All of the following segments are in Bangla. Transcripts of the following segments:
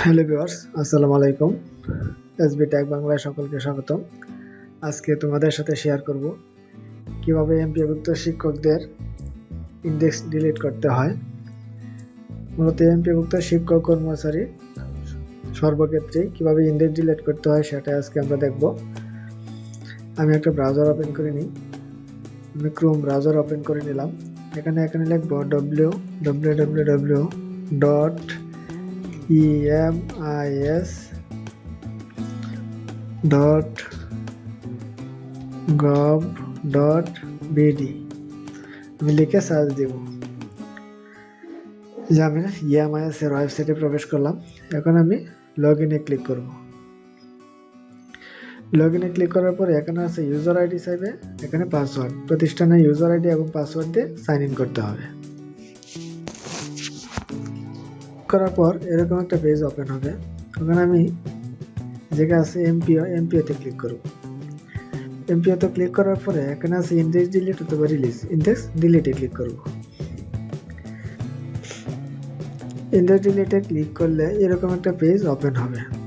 হ্যালো ভিউয়ার্স, আসসালামু আলাইকুম। এসবি ট্যাগ বাংলায় সকলকে স্বাগতম। আজকে তোমাদের সাথে শেয়ার করব কীভাবে এমপিভুক্ত শিক্ষকদের ইন্ডেক্স ডিলিট করতে হয়। মূলত এমপিভুক্ত শিক্ষক কর্মচারী সর্বক্ষেত্রেই কীভাবে ইন্ডেক্স ডিলিট করতে হয় সেটা আজকে আমরা দেখব। আমি একটা ব্রাউজার ওপেন করে নিই। আমি ক্রোম ব্রাউজার ওপেন করে নিলাম। এখানে এখানে লিখব W W W W dot emis dot gov dot bd আমি লিখে সার্চ দেব। যে আমি ইএমআইএস এর ওয়েবসাইটে প্রবেশ করলাম। এখন আমি লগ ইনে ক্লিক করব। লগ ইনে ক্লিক করার পরে এখানে আছে ইউজার আইডি চাইবে এখানে পাসওয়ার্ড প্রতিষ্ঠানের ইউজার আইডি এবং পাসওয়ার্ড দিয়ে সাইন ইন করতে হবে। করার পর এরকম একটা পেজ ওপেন হবে। ওখানে আমি যেখানে আছে এমপিও এমপিওতে ক্লিক করব। এমপিওতে ক্লিক করার পরে এখানে আছে ইন্ডেক্স ডিলিট অথবা রিলিজ ইন্ডেক্স ডিলিটে ক্লিক করব। ইন্ডেক্স ডিলিটে ক্লিক করলে এরকম একটা পেজ ওপেন হবে।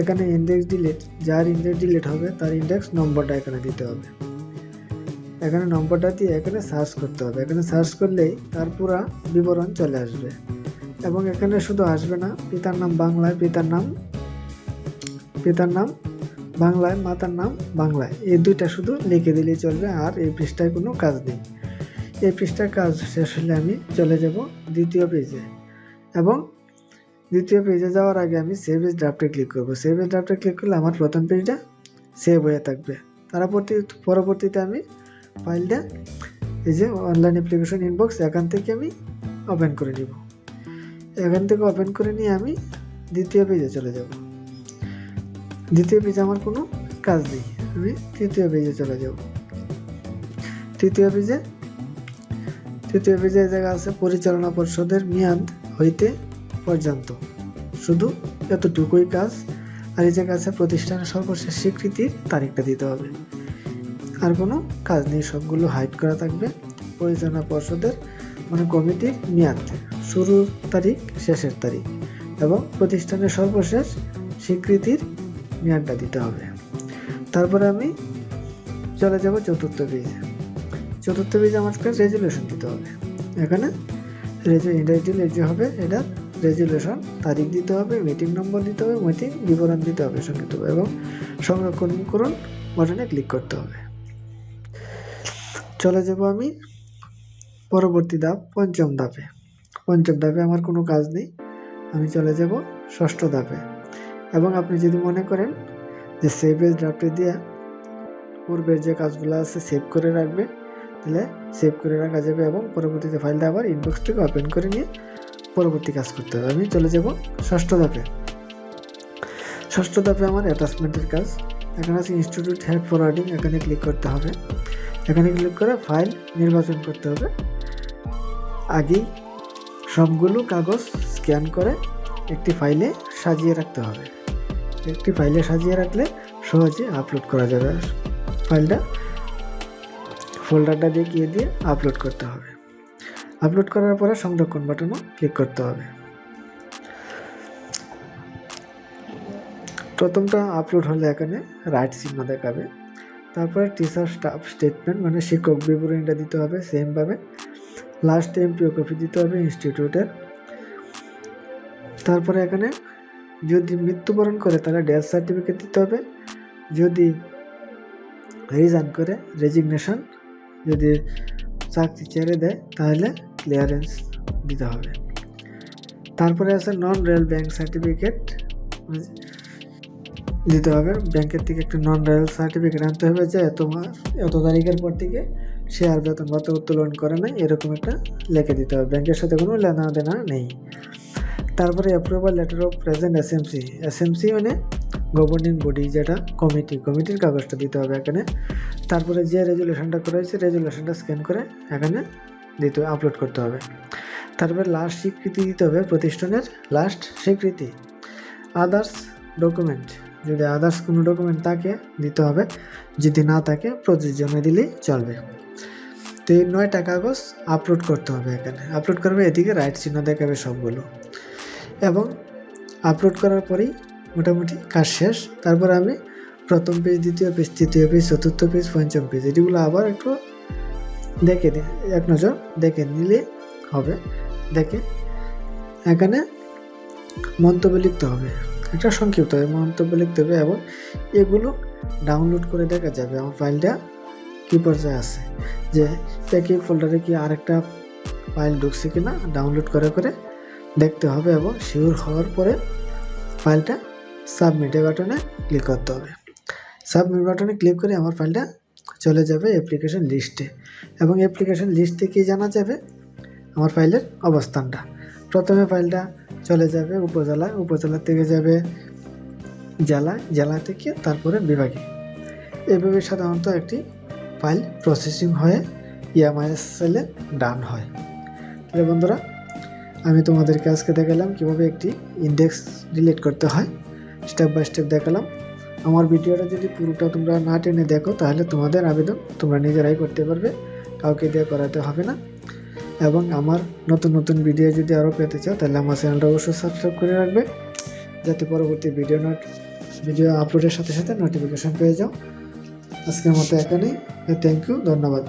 এখানে ইন্ডেক্স ডিলিট যার ইন্ডেক্স ডিলিট হবে, তার ইন্ডেক্স নম্বরটা এখানে দিতে হবে। এখানে নম্বরটা দিয়ে এখানে সার্চ করতে হবে। এখানে সার্চ করলেই তার পুরা বিবরণ চলে আসবে। এবং এখানে শুধু আসবে না, পিতার নাম বাংলায় পিতার নাম পিতার নাম বাংলায়, মাতার নাম বাংলায়। এই দুইটা শুধু লিখে দিলেই চলবে, আর এই পৃষ্ঠায় কোনো কাজ নেই। এই পৃষ্ঠার কাজ শেষ হলে আমি চলে যাব দ্বিতীয় পেজে এবং দ্বিতীয় পেজে যাওয়ার আগে আমি সেভ এজ ড্রাফটে ক্লিক করব। সেভ এজ ড্রাফটে ক্লিক করলে আমার প্রথম পেজটা সেভ হয়ে থাকবে। তারপরবর্তী পরবর্তীতে আমি ফাইলটা এই যে অনলাইন অ্যাপ্লিকেশন ইনবক্স এখান থেকে আমি ওপেন করে নিব। এখান থেকে ওপেন করে নিয়ে আমি দ্বিতীয় পেজে চলে যাব। দ্বিতীয় পেজে আমার কোনো কাজ নেই। আমি তৃতীয় পেজে চলে যাব। তৃতীয় পেজে তৃতীয় পেজে জায়গা আছে পরিচালনা পর্ষদের মেয়াদ হইতে পর্যন্ত। শুধু এতটুকুই কাজ আর এই জায়গা আছে প্রতিষ্ঠানের সর্বশেষ স্বীকৃতির তারিখটা দিতে হবে। আর কোনো কাজ নেই, সবগুলো হাইড করা থাকবে। পরিচালনা পর্ষদের মানে কমিটির মেয়াদ, শুরুর তারিখ, শেষের তারিখ। এবং প্রতিষ্ঠানের সর্বশেষ স্বীকৃতির মেয়াদটা দিতে হবে। তারপরে আমি চলে যাব চতুর্থ পেজে। চতুর্থ পেজে আমাকে রেজুলেশন দিতে হবে। এখানে ইন্ডাস্ট্রিয়াল যে হবে, এটা রেজুলেশন, তারিখ দিতে হবে মিটিং নম্বর দিতে হবে মিটিং বিবরণ দিতে হবে সংক্ষিপ্ত এবং সংরক্ষণকরণ বাটনে ক্লিক করতে হবে। চলে যাব আমি পরবর্তী ধাপ, পঞ্চম ধাপে। পঞ্চম ধাপে আমার কোনো কাজ নেই, আমি চলে যাব ষষ্ঠ ধাপে। এবং আপনি যদি মনে করেন যে সেভ এজ ড্রাফটে দিয়ে, পূর্বের যে কাজগুলো আছে সেভ করে রাখবে, তাহলে সেভ করে রাখা যাবে এবং পরবর্তীতে ফাইলটা আবার ইনবক্স থেকে ওপেন করে নিয়ে পরবর্তী কাজ করতে হবে। আমি চলে যাব ষষ্ঠ ধাপে। ষষ্ঠ ধাপে আমার অ্যাটাচমেন্টের কাজ। এখানে আছে ইনস্টিটিউট হেড ফরওয়ার্ডিং এখানে ক্লিক করতে হবে। এখানে ক্লিক করে ফাইল নির্বাচন করতে হবে। আগেই সবগুলো কাগজ স্ক্যান করে একটি ফাইলে সাজিয়ে রাখতে হবে। একটি ফাইলে সাজিয়ে রাখলে সহজে আপলোড করা যাবে। ফাইলটা ফোল্ডারটা দিয়ে গিয়ে দিয়ে আপলোড করতে হবে। আপলোড করার পরে সংরক্ষণ বাটনও ক্লিক করতে হবে। প্রথমটা আপলোড হলে এখানে রাইট চিহ্ন দেখাবে। তারপরে টিচার স্টাফ স্টেটমেন্ট মানে শিক্ষক বিবরণীটা দিতে হবে সেমভাবে লাস্ট এমপিও কপি দিতে হবে ইনস্টিটিউটের তারপরে এখানে যদি মৃত্যুবরণ করে তাহলে ডেথ সার্টিফিকেট দিতে হবে। যদি রিজাইন করে রেজিগনেশন যদি চাকরি ছেড়ে দেয়, তাহলে ক্লিয়ারেন্স দিতে হবে। তারপরে আছে নন রেল ব্যাংক সার্টিফিকেট দিতে হবে। ব্যাংকের থেকে একটা নন রেল সার্টিফিকেট আনতে হবে যে এত মাস এত তারিখের পর থেকে আর বেতন ভাতা উত্তোলন করে নাই, এরকম একটা লিখে দিতে হবে। ব্যাংকের সাথে কোনো লেনা দেনা নেই। তারপরে approval letter of present SMC SMC মানে গভর্নিং বডি যেটা কমিটি কমিটির কাগজটা দিতে হবে এখানে। তারপরে যে রেজুলেশনটা করা হয়েছে রেজুলেশনটা স্ক্যান করে এখানে দিতে আপলোড করতে হবে। তারপরে লাস্ট স্বীকৃতি দিতে হবে প্রতিষ্ঠানের লাস্ট স্বীকৃতি। আদার্স ডকুমেন্ট যদি আদার্স কোনো ডকুমেন্ট থাকে, দিতে হবে। যদি না থাকে প্রযোজনে দিলেই চলবে। তো এই নয়টা কাগজ আপলোড করতে হবে এখানে। আপলোড করবে এদিকে রাইট চিহ্ন দেখাবে সবগুলো। এবং আপলোড করার পরেই মোটামুটি কাজ শেষ। তারপর আমি প্রথম পেজ দ্বিতীয় পেজ তৃতীয় পেজ চতুর্থ পেজ পঞ্চম পেজ এটিগুলো আবার একটু দেখে নি এক নজর দেখে নিলে হবে। দেখে এখানে মন্তব্য লিখতে হবে। একটা সংক্ষিপ্ত হবে মন্তব্য লিখতে হবে এবং এগুলো ডাউনলোড করে দেখা যাবে আমার ফাইলটা কী পর্যায়ে আছে। যে একই ফোল্ডারে কি আরেকটা ফাইল ঢুকছে কিনা ডাউনলোড করে করে দেখতে হবে এবং শিওর হওয়ার পরে ফাইলটা সাবমিটে বাটনে ক্লিক করতে হবে। সাবমিট বাটনে ক্লিক করে আমার ফাইলটা চলে যাবে অ্যাপ্লিকেশন লিস্টে এবং অ্যাপ্লিকেশন লিস্ট থেকে জানা যাবে? আমার ফাইলের অবস্থানটা। প্রথমে ফাইলটা চলে যাবে উপজেলায়, উপজেলা থেকে যাবে জেলায়, জেলা থেকে তারপরে বিভাগে। এভাবে সাধারণত একটি ফাইল প্রসেসিং হয়ে ইএমআইএসএলে ডান হয়। তাহলে বন্ধুরা, আমি তোমাদেরকে আজকে দেখালাম কীভাবে একটি ইন্ডেক্স ডিলিট করতে হয়। স্টেপ বাই স্টেপ দেখালাম। আমার ভিডিওটা যদি পুরোটা তোমরা না টেনে দেখো, তাহলে তোমাদের আবেদন তোমরা নিজেরাই করতে পারবে। কাউকে দিয়ে করাতে হবে না। এবং আমার নতুন নতুন ভিডিও যদি আরও পেতে চাও, তাহলে আমার চ্যানেলটা অবশ্যই সাবস্ক্রাইব করে রাখবে। যাতে পরবর্তী ভিডিও নোট ভিডিও আপলোডের সাথে সাথে নোটিফিকেশান পেয়ে যাও। আজকের মতো এখানেই। থ্যাংক ইউ ধন্যবাদ।